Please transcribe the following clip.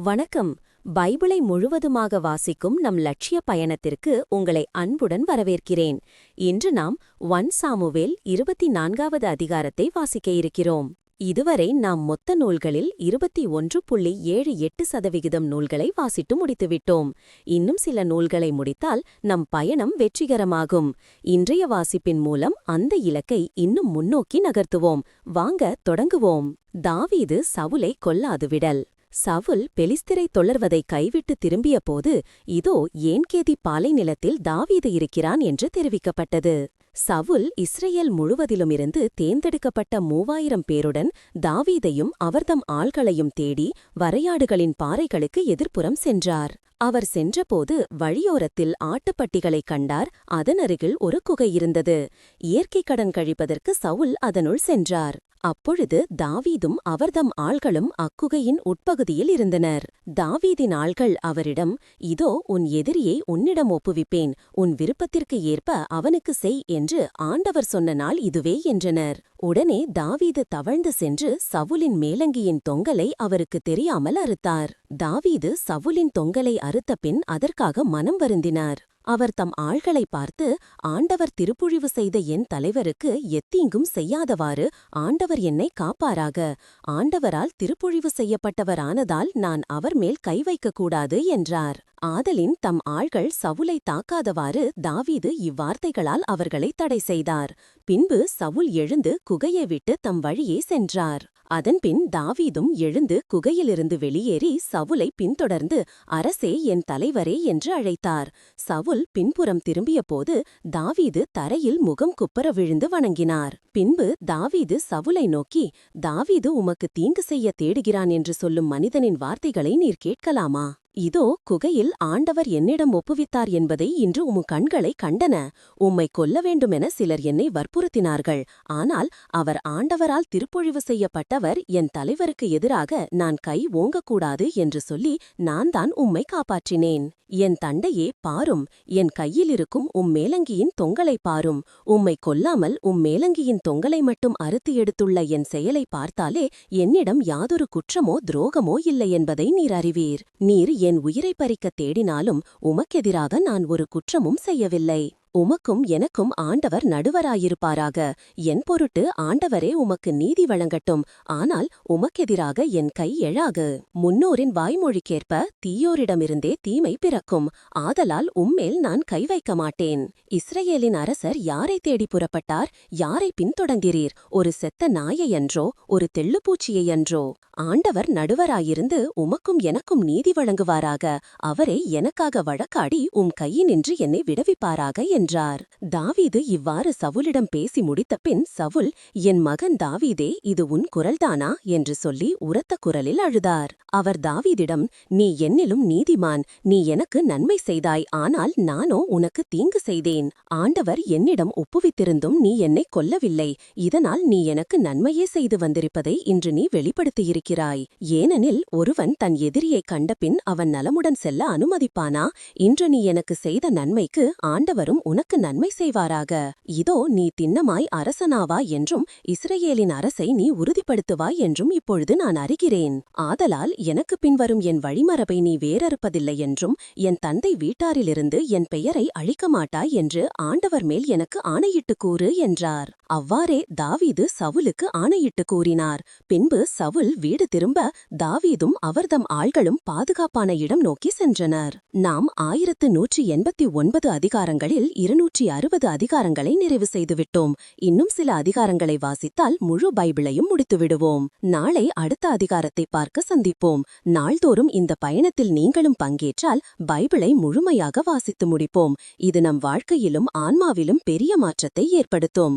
வணக்கம். பைபிளை முழுவதுமாக வாசிக்கும் நம் லட்சிய பயணத்திற்கு உங்களை அன்புடன் வரவேற்கிறேன். இன்று நாம் ஒன் சாமுவேல் இருபத்தி நான்காவது அதிகாரத்தை வாசிக்க இருக்கிறோம். இதுவரை நாம் மொத்த நூல்களில் இருபத்தி ஒன்று புள்ளி ஏழு எட்டு சதவிகிதம் நூல்களை வாசிட்டு முடித்துவிட்டோம். இன்னும் சில நூல்களை முடித்தால் நம் பயணம் வெற்றிகரமாகும். இன்றைய வாசிப்பின் மூலம் அந்த இலக்கை இன்னும் முன்னோக்கி நகர்த்துவோம். வாங்க தொடங்குவோம். தாவீது சவுலை கொல்லாதுவிடல் சவுல் பெலிஸ்திரை தொழர்வதை கைவிட்டு திரும்பியபோது இதோ ஏன்கேதி பாலை நிலத்தில் தாவீது இருக்கிறான் என்று தெரிவிக்கப்பட்டது. சவுல் இஸ்ரேல் முழுவதிலுமிருந்து தேர்ந்தெடுக்கப்பட்ட மூவாயிரம் பேருடன் தாவீதையும் அவர்தம் ஆள்களையும் தேடி வரையாடுகளின் பாறைகளுக்கு எதிர்ப்புறம் சென்றார். அவர் சென்றபோது வழியோரத்தில் ஆட்டுப்பட்டிகளைக் கண்டார். அதனருகில் ஒரு குகை இருந்தது. இயற்கை கடன் கழிப்பதற்கு சவுல் அதனுள் சென்றார். அப்பொழுது தாவீதும் அவர்தம் ஆள்களும் அக்குகையின் உட்பகுதியில் இருந்தனர். தாவீதின் ஆள்கள் அவரிடம் இதோ உன் எதிரியை உன்னிடம் ஒப்புவிப்பேன். உன் விருப்பத்திற்கு ஏற்ப அவனுக்கு செய் என்று ஆண்டவர் சொன்ன நாள் இதுவே என்றனர். உடனே தாவீது தவழ்ந்து சென்று சவுலின் மேலங்கியின் தொங்கலை அவருக்கு தெரியாமல் அறுத்தார். தாவீது சவுலின் தொங்கலை அறுத்த பின் அதற்காக மனம் வருந்தினார். அவர் தம் ஆள்களை பார்த்து ஆண்டவர் திருப்புழிவு செய்த என் தலைவருக்கு எத்தீங்கும் செய்யாதவாறு ஆண்டவர் என்னை காப்பாராக. ஆண்டவரால் திருப்புழிவு செய்யப்பட்டவரானதால் நான் அவர் மேல் கை வைக்கக்கூடாது என்றார். ஆதலின் தம் ஆள்கள் சவுலை தாக்காதவாறு தாவீது இவ்வார்த்தைகளால் அவர்களை தடை செய்தார். பின்பு சவுல் எழுந்து குகையை விட்டு தம் வழியே சென்றார். அதன்பின் தாவீதும் எழுந்து குகையிலிருந்து வெளியேறி சவுலை பின்தொடர்ந்து அரசே என் தலைவரே என்று அழைத்தார். சவுல் பின்புறம் திரும்பியபோது தாவீது தரையில் முகம் குப்பர விழுந்து வணங்கினார். பின்பு தாவீது சவுலை நோக்கி தாவீது உமக்கு தீங்கு செய்ய தேடுகிறான் என்று சொல்லும் மனிதனின் வார்த்தைகளை நீர் கேட்கலாமா? இதோ குகையில் ஆண்டவர் என்னிடம் ஒப்புவித்தார் என்பதை இன்று உம் கண்களை கண்டன. உம்மை கொல்ல வேண்டுமென சிலர் என்னை வற்புறுத்தினார்கள். ஆனால் அவர் ஆண்டவரால் திருப்பொழிவு செய்யப்பட்டவர் என் தலைவருக்கு எதிராக நான் கை ஓங்கக்கூடாது என்று சொல்லி நான் தான் உம்மை காப்பாற்றினேன். என் தண்டையே பாரும். என் கையிலிருக்கும் உம் மேலங்கியின் தொங்கலை பாரும். உம்மை கொல்லாமல் உம் மேலங்கியின் தொங்கலை மட்டும் அறுத்து எடுத்துள்ள என் செயலை பார்த்தாலே என்னிடம் யாதொரு குற்றமோ துரோகமோ இல்லை என்பதை நீர் அறிவீர். நீர் என் உயிரை பறிக்கத் தேடினாலும் உமக்கெதிராக நான் ஒரு குற்றமும் செய்யவில்லை. உமக்கும் எனக்கும் ஆண்டவர் நடுவராயிருப்பாராக. என் பொருட்டு ஆண்டவரே உமக்கு நீதி வழங்கட்டும். ஆனால் உமக்கெதிராக என் கை எழாகு முன்னோரின் வாய்மொழிக்கேற்ப தீயோரிடமிருந்தே தீமை பிறக்கும். ஆதலால் உம்மேல் நான் கை வைக்க மாட்டேன். இஸ்ரேலின் அரசர் யாரை தேடி புறப்பட்டார்? யாரை பின்தொடர்கிறீர் ஒரு செத்த நாயையன்றோ? ஒரு தெள்ளுப்பூச்சியையன்றோ? ஆண்டவர் நடுவராயிருந்து உமக்கும் எனக்கும் நீதி வழங்குவாராக. அவரே எனக்காக வழக்காடி உம் கையினின்று என்னை விடுவிப்பாராக என்றார். தாவீது இவ்வாறு சவுலிடம் பேசி முடித்த பின் சவுல் என் மகன் தாவீதே இது உன் குரல்தானா? என்று சொல்லி உரத்த குரலில் அழுதார். அவர் தாவீதிடம் நீ என்னிலும் நீதிமான் நீ எனக்கு நன்மை செய்தாய் ஆனால் நானோ உனக்கு தீங்கு செய்தேன். ஆண்டவர் என்னிடம் ஒப்புவித்திருந்தும் நீ என்னை கொல்லவில்லை. இதனால் நீ எனக்கு நன்மையே செய்து வந்திருப்பதை இன்று நீ வெளிப்படுத்தியிருக்கிறாய். ஏனெனில் ஒருவன் தன் எதிரியைக் கண்டபின் அவன் நலமுடன் செல்ல அனுமதிப்பானா? இன்று நீ எனக்கு செய்த நன்மைக்கு ஆண்டவரும் உனக்கு நன்மை செய்வாராக. இதோ நீ திண்ணமாய் அரசனாவா என்றும் இஸ்ரேலின் அரசை நீ உறுதிப்படுத்துவாய் என்றும் இப்பொழுது நான் அறிகிறேன். ஆதலால் எனக்கு பின்வரும் என் வழிமரபை நீ வேறறுப்பதில்லை என்றும் என் தந்தை வீட்டாரிலிருந்து என் பெயரை அழிக்க மாட்டாய் என்று ஆண்டவர் மேல் எனக்கு ஆணையிட்டு கூறு என்றார். அவ்வாறே தாவீது சவுலுக்கு ஆணையிட்டு கூறினார். பின்பு சவுல் வீடு திரும்ப தாவீதும் அவர்தம் ஆள்களும் பாதுகாப்பான இடம் நோக்கி சென்றனர். நாம் ஆயிரத்து நூற்றி எண்பத்தி ஒன்பது அதிகாரங்களில் இருநூற்றி அறுபது அதிகாரங்களை நிறைவு செய்துவிட்டோம். இன்னும் சில அதிகாரங்களை வாசித்தால் முழு பைபிளையும் முடித்துவிடுவோம். நாளை அடுத்த அதிகாரத்தை பார்க்க சந்திப்போம். நாள்தோறும் இந்த பயணத்தில் நீங்களும் பங்கேற்றால் பைபிளை முழுமையாக வாசித்து முடிப்போம். இது நம் வாழ்க்கையிலும் ஆன்மாவிலும் பெரிய மாற்றத்தை ஏற்படுத்தும்.